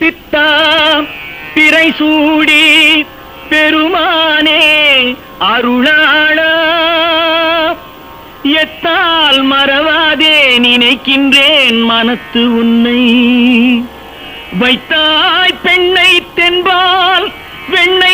பித்தா பிறை சூடி பெருமானே அருளாளா. எத்தால் மறவாதே நினைக்கின்றேன் மனத்து உன்னை. வைத்தாய் பெண்ணை தென்பால் வெண்ணை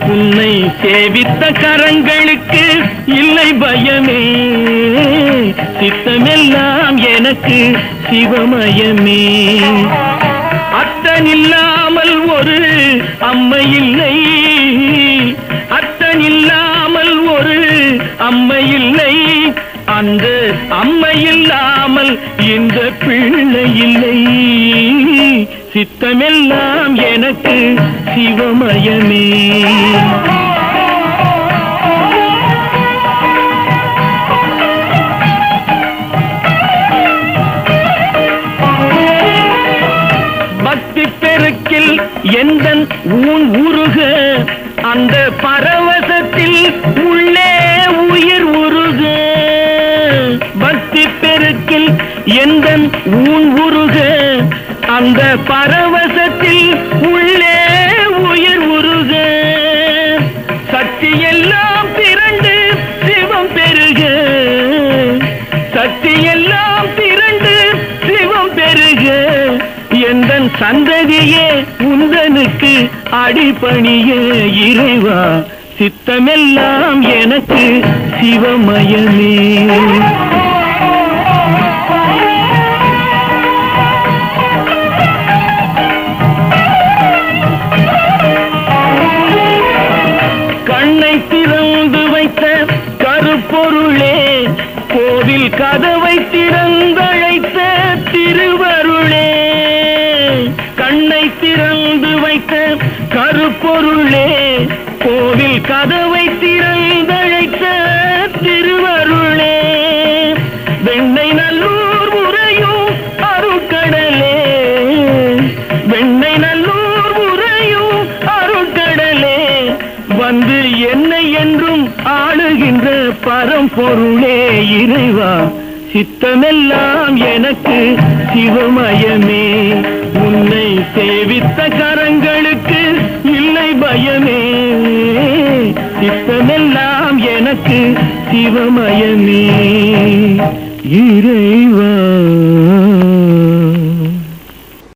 உன்னை சேவித்த கரங்களுக்கு இல்லை பயமே. சித்தமெல்லாம் எனக்கு சிவமயமே. அத்தனில்லாமல் ஒரு அம்மை இல்லை. அத்தனில்லாமல் ஒரு அம்மை இல்லை. அந்த அம்மை இல்லாமல் இந்த பிள்ளை இல்லை. சித்தமெல்லாம் எனக்கு சிவமயமே. பக்தி பெருக்கில் எந்த ஊன் உருக அந்த பரவசத்தில் உள்ளே உயிர் உருக. பக்தி பெருக்கில் எந்த ஊன் உருக அந்த பரவசத்தில் உள்ளே உயிர் உருக. சக்தி எல்லாம் திரண்டு சிவம் பெருக. சக்தி எல்லாம் திரண்டு சிவம் பெருக. எந்தன் சந்ததியே உந்தனுக்கு அடிபணிய இறைவா. சித்தமெல்லாம் எனக்கு சிவமயமே. கதவை திறந்தழைத்த திருவருளே கண்ணை திறந்து வைத்த கருப்பொருளே கோவில் கதவை திறந்தழைத்த திருவருளே வெண்ணை நல்லூர் முறையும் அருக்கடலே வெண்ணை நல்லூர் முறையும் அருக்கடலே வந்து என்னை என்றும் ஆளுகின்ற பரம்பொருளே இறைவா சித்தமெல்லாம் எனக்கு சிவமயமே. உன்னை சேவித்த கரங்களுக்கு இல்லை பயமே. சித்தமெல்லாம் எனக்கு சிவமயமே. இறைவா.